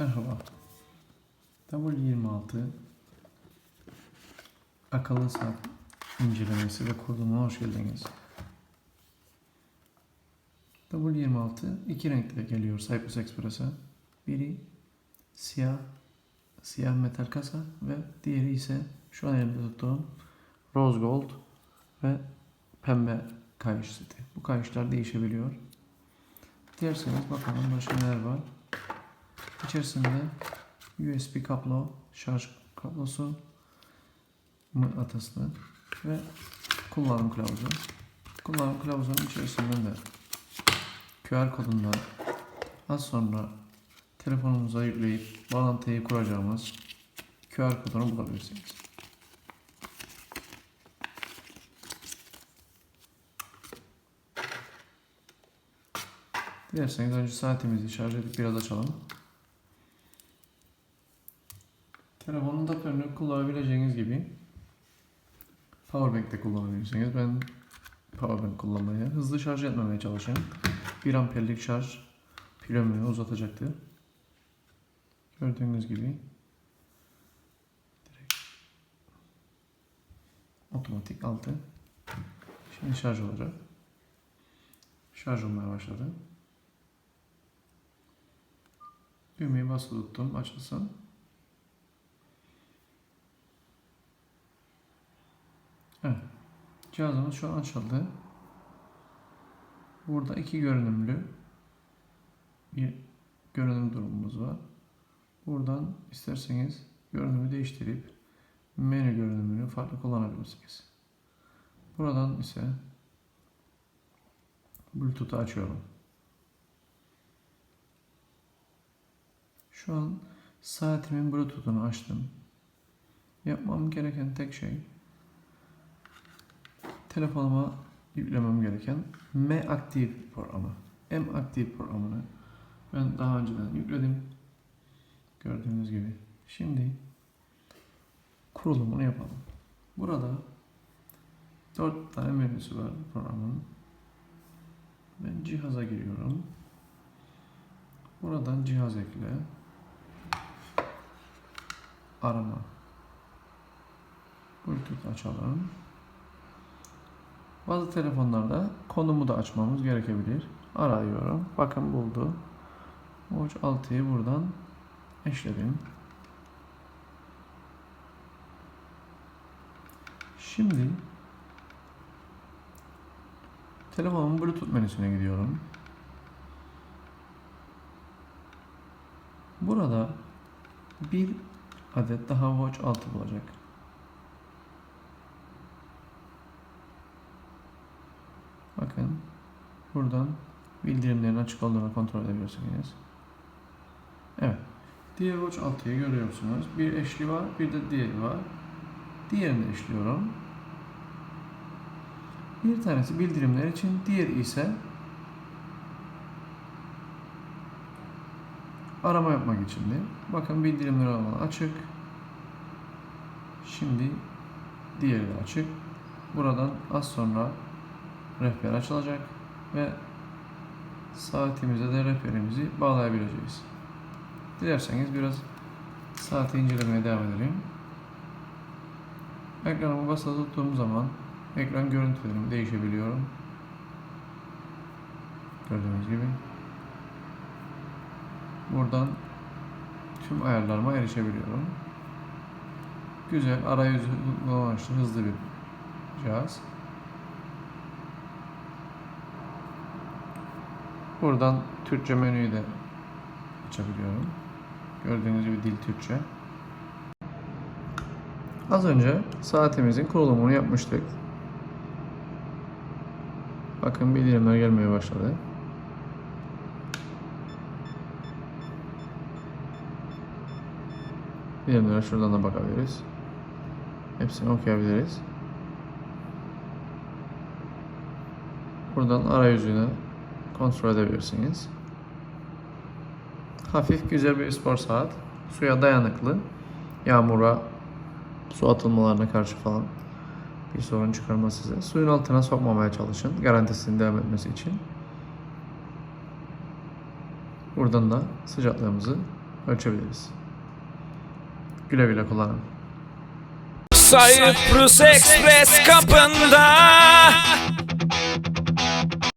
Merhaba. W26 akıllı saat incelemesi ve kurulumuna hoş geldiniz. W26 iki renkle geliyor Cypress Express'e. Biri siyah, siyah metal kasa ve diğeri ise şu an elimde tuttuğum rose gold ve pembe kayış seti. Bu kayışlar değişebiliyor. Dilerseniz bakalım başka neler var. İçerisinde USB kablo, şarj kablosu, mıknatıslı ve kullanım kılavuzu. Kullanım kılavuzunun içerisinde de QR kodundan az sonra telefonumuza yükleyip bağlantıyı kuracağımız QR kodunu bulabilirsiniz. Dilerseniz önce saatimizi şarj edip biraz açalım. Telefonun adaptörünü kullanabileceğiniz gibi Powerbank de kullanabilirsiniz. Ben Powerbank kullanmaya, hızlı şarj etmemeye çalışın. 1 amperlik şarj pil ömrünü uzatacaktır. Gördüğünüz gibi direkt otomatik altı. Şimdi şarj olacak. Şarj olmaya başladı. Düğmeyi basılı tuttum açılsın. Evet. Cihazımız şu an açıldı. Burada iki görünümlü bir görünüm durumumuz var. Buradan isterseniz görünümü değiştirip menü görünümünü farklı kullanabilirsiniz. Buradan ise Bluetooth'u açıyorum. Şu an saatimin Bluetooth'unu açtım. Yapmam gereken tek şey telefonuma yüklemem gereken M Active programı. M Active programını ben daha önceden yükledim. Gördüğünüz gibi. Şimdi kurulumunu yapalım. Burada 4 tane menüsü var programın. Ben cihaza giriyorum. Buradan cihaz ekle. Arama. Bluetooth açalım. Bazı telefonlarda konumu da açmamız gerekebilir. Arıyorum. Bakın buldu. Watch 6'yı buradan eşledim. Şimdi telefonumun Bluetooth menüsüne gidiyorum. Burada bir adet daha Watch 6 bulacak. Bakın buradan bildirimlerin açık olduğunu kontrol edebilirsiniz. Evet. Diğer Watch 6'yı görüyorsunuz. Bir eşli var, bir de diğeri var. Diğerini eşliyorum. Bir tanesi bildirimler için, diğeri ise arama yapmak içindi. Bakın bildirimler alanı açık. Şimdi diğeri de açık. Buradan az sonra rehber açılacak ve saatimize de rehberimizi bağlayabileceğiz. Dilerseniz biraz saati incelemeye devam edelim. Ekranımı basılı tuttuğum zaman ekran görüntülerim değişebiliyorum. Gördüğünüz gibi. Buradan tüm ayarlarıma erişebiliyorum. Güzel, arayüzü kullanışlı, hızlı bir cihaz. Buradan Türkçe menüyü de açabiliyorum. Gördüğünüz gibi dil Türkçe. Az önce saatimizin kurulumunu yapmıştık. Bakın bildirimler gelmeye başladı. Bildirimlere şuradan da bakabiliriz. Hepsini okuyabiliriz. Buradan arayüzüne kontrol edebilirsiniz. Hafif güzel bir spor saat. Suya dayanıklı. Yağmura, su atılmalarına karşı falan bir sorun çıkarmaz size. Suyun altına sokmamaya çalışın. Garantisinin devam etmesi için. Buradan da sıcaklığımızı ölçebiliriz. Güle güle kullanın. Cyprus Express kapında